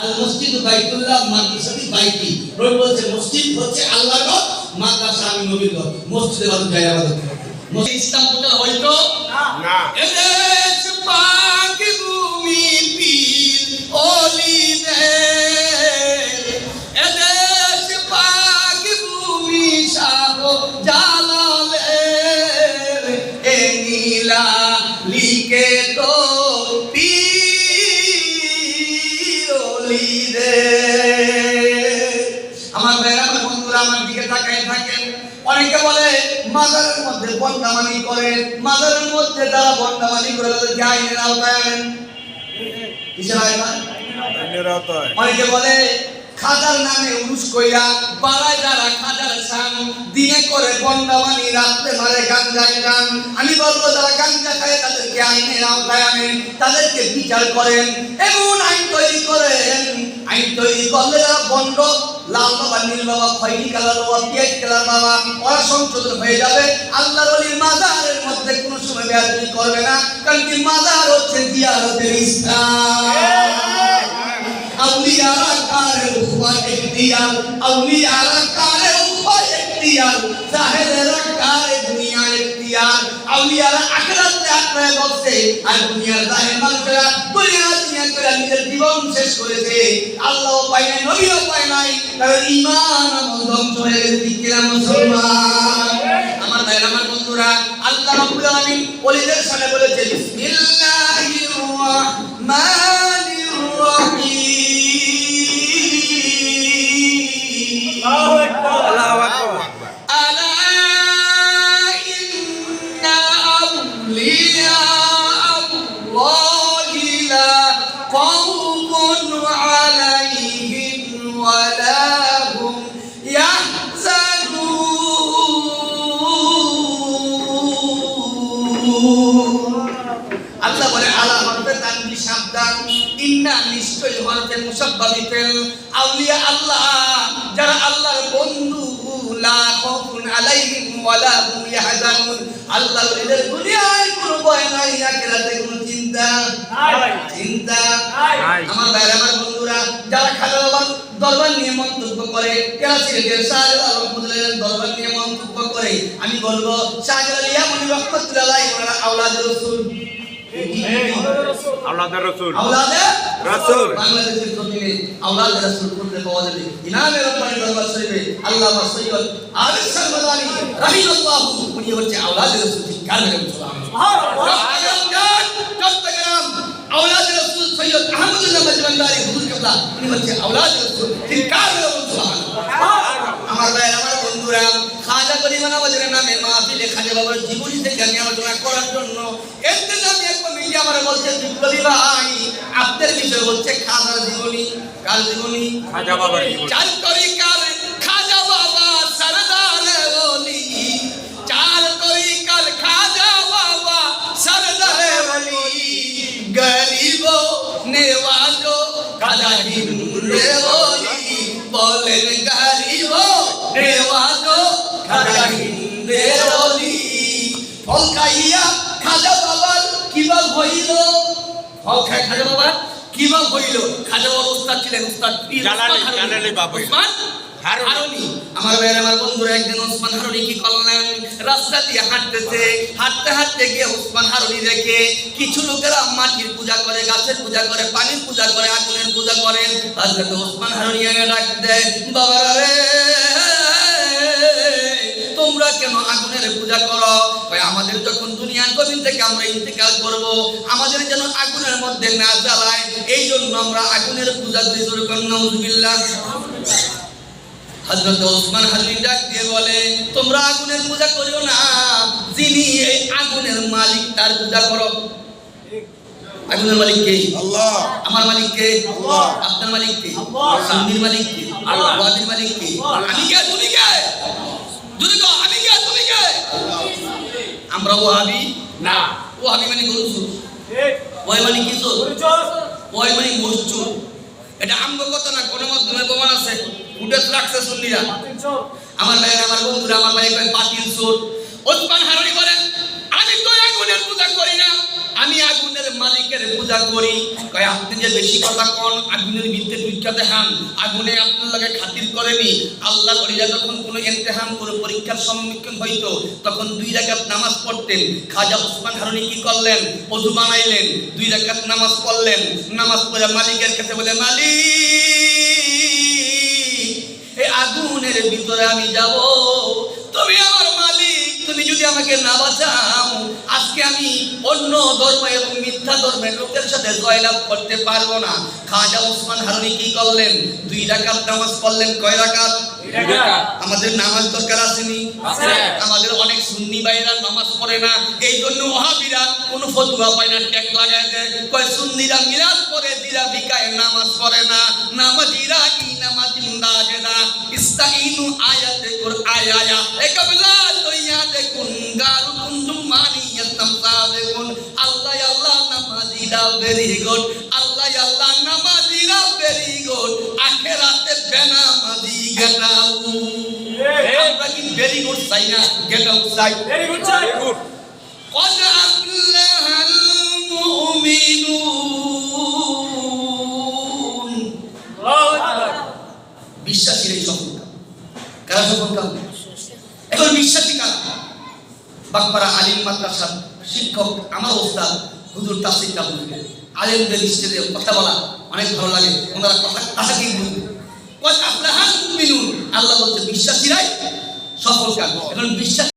আল মসজিদ বাইতুল্লাহ মাদ্রাসাটি বাইতি। রবি বলছে মসজিদ হচ্ছে আল্লাহর ঘর মাদ্রাসা আমি নবীর ঘর। মসজিদে বাদ যায় আবাদত মসজিদ ইসলাম প্রচার হয়তো? না। এদেশ পাক ভূমি পীর অলিদের। এদেশ পাক ভূমি শাহ এ নীলা লিখে মাজারের মধ্যে বন্ডামানি করে মাজারের মধ্যে যারা বন্ডামানি করে তাদেরকে আইনের আওতায় আনেন। কিসের আওতায়? অনেকে বলে খাজার নামে উরুস কইরা বাড়ায় যারা খাজার সান দিনে করে বন্ডামানি রাত্রে মারে গাঞ্জায় টান। আমি বলব যারা গাঞ্জা খায় তাদেরকে আইনের আওতায় আনেন তাদেরকে বিচার করেন। এমন আইন তৈরি করেন আইন তৈরি করলে যারা বন্ড লাল বাবা, নীল বাবা, খয়রি কালার বাবা, পিয়াজ কালার বাবা ওরা সংশোধন হয়ে যাবে। আল্লাহর ওলির মাজারের মধ্যে কোনো সময় বেয়াদবি করবে না, কারণ কি মাজার হচ্ছে জিয়ারতের ইসলাম আর দুনিয়ার জাহেল নিজের জীবন শেষ করেছে। আল্লাহ পায় নাই নবীও পায় নাই। তাদের ঈমান আমল ধ্বংস হয়ে গেছে মুসলমান? আমার ভাই আমার বন্ধুরা, আল্লাহ রাব্বুল আলামিন ওলিদের সামনে বলেছে বিসমিল্লাহির রাহমানির ইন্না নিশ্চয়ই হরফে মুসাব্বাবি ফেল আউলিয়া আল্লাহ যারা আল্লাহর বন্ধু। লা খাউফুন আলাইহিম ওয়ালা হুম ইয়াহজানুন। আল্লাহ ওদের দুনিয়ায় কোনো ভয় নাই আখিরাতে কোনো চিন্তা নাই। চিন্তা। নাই। আমার ভাইরা আমার বন্ধুরা যারা খাজা বাবার দরবার নিয়ে মন্তব্য করে কেরাসিলের শাহজালাল রহমতুল্লাহ দরবার নিয়ে মন্তব্য করে। আমি বলব শাহজালাল ইয়ামনি রহমতুল্লাহ ওনারা আওলাদের রাসূল। আল্লাহর রাসূল। আওলাদে রাসূল। বাংলাদেশের জমিনে আওলাদে রাসূল করতে পাওয়া যাবে। ইমামে রব্বানি দরবার শরীফে আল্লামা সৈয়দ আরিফ সালমাদানি রাহিমাল্লাহু উনি হচ্ছে আওলাদে রাসূল কার মেরে চট্টগ্রাম চট্টগ্রাম আওলাদে রাসূল সৈয়দ আহমদুল্লাহ মাজবান্দারি হুজুর কেবলা উনি হচ্ছে আওলাদে রাসূল কার মেরে আমার ভাই আমার বন্ধুরা খাজা গরিবানা বাজারের নামে মাহফিলে খাজা বাবার জীবনী থেকে আমি আলোচনা করার জন্য এন্তেজামি এক কমিটি আমার বলছে বিপ্লবী ভাই আপনার বিষয় বলছে খাজার জীবনী কার জীবনী খাজা বাবার জীবনী। চার তরিকার ফল খাইয়া খাজা বাবার কিবা হইল? ফল খায় খাজা বাবার কিবা হইল? খাজা বাবার উস্তাদ ছিলেন উস্তাদ জালালি। উসমান হারুনি। হারুনি। আমার ভাইয়ের আমার বন্ধুরা একদিন ওসমান হারুনি কি করলেন? রাস্তা দিয়ে হাঁটতেছে। হাঁটতে হাঁটতে গিয়ে ওসমান হারুনি দেখে কিছু লোকেরা মাটির পূজা করে গাছের পূজা করে পানির পূজা করে আগুনের পূজা করে। হযরত ওসমান হারুনি ডাক দেয় বাবারা রে তোমরা কেন আগুনের পূজা করো? আমাদের যখন দুনিয়ার জমিন থেকে আমরা ইন্তেকাল করব আমাদের যেন আগুনের মধ্যে না জ্বালায় এই জন্য আমরা আগুনের পূজা করি। যেরকম নাউজুবিল্লাহ। হযরত ওসমান হাজি ডাক দিয়ে বলে তোমরা আগুনের পূজা করিও না যিনি এই আগুনের মালিক তার পূজা করো। আগুনের মালিক কে? আল্লাহ। আমার মালিক কে? আল্লাহ। আপনার মালিক কে? আল্লাহ। সামনের মালিক কে? আল্লাহ। ওয়াদির মালিক কে? আমি কে তুমি কে যদি কও আমি কে তুমি কে আমরা ওয়াহাবি? না। ওয়াহাবি মানে গরু চোর ওই মানে কি চোর? ওই মানে মসজুর এটা আমগো কথা না কোনো মাধ্যমে প্রমাণ আছে? উঠে রাখছে সুন্নিরা আমার ভাইয়ের আমার বন্ধুরা আমার ভাই কয় পাতিল চোর। ওসমান হারুনি বলেন আমি তো আগুনের পূজা করি না। আমি আগুনের মালিকের পূজা করি। কয়, আপনি যে বেশি কথা কন, আগুনের ভিতরে পরীক্ষা দেখান। আগুনে আপনার লগে খাতির করেনি। আল্লাহ অলিয়া যখন কোনো ইমতিহান কোনো পরীক্ষার সম্মুখীন হইতো, তখন দুই রাকাত নামাজ পড়তেন। খাজা উসমান হারুনি কি করলেন? অজু বানাইলেন। দুই রাকাত নামাজ পড়লেন। নামাজ পড়ে মালিকের কাছে বলে, মালিক এই আগুনের ভিতরে আমি যাব। তুমি আমার যদি আমাকে না বাঁচাও আজকে আমি অন্য ধর্ম এবং মিথ্যা ধর্মের লোকের সাথে জয়লাভ করতে পারব না। খাজা ওসমান হারুনি কি করলেন? দুই রাকাত নামাজ পড়লেন কয় রাকাত? আমাদের নামাজ দরকার আসেনি। আমাদের অনেক সুন্নি ভাইরা নামাজ পড়ে না। এই জন্য ওহাবিরা কোনো ফতুয়া পায় না ট্যাগ লাগায় দেয়। কয় সুন্নিরা মিলাদ পড়ে দিরা বিকায় নামাজ পড়ে না। নামাজিরা কি নামাজ ইন্দাজে না ইস্তাইনু আয়াতে কুর আয়ায়া। এ কবলা ভেরি গুড আল্লাহ আল্লাহ নামাজিরা ভেরি গুড আখেরাতে বেনামাজি গেটাউ আমরা কি ভেরি গুড চাই না গেটাউ চাই ভেরি গুড স্যার গুড قد أفلح المؤمنون বিশ্বাসীর এই সফল কাম কারা সফল কাম এখন বিশ্বাসী কারা বাগপাড়া আলিম মাদ্রাসার শিক্ষক আমার ওস্তাদ হুজুর তাসিকটা বলবে আলেমদের স্টেজে কথা বলা অনেক ভালো লাগে। ওনারা কথা তাহাকেই বলবে আল্লাহ বলছে, বিশ্বাসীরাই সফল কাজ এখন বিশ্বাস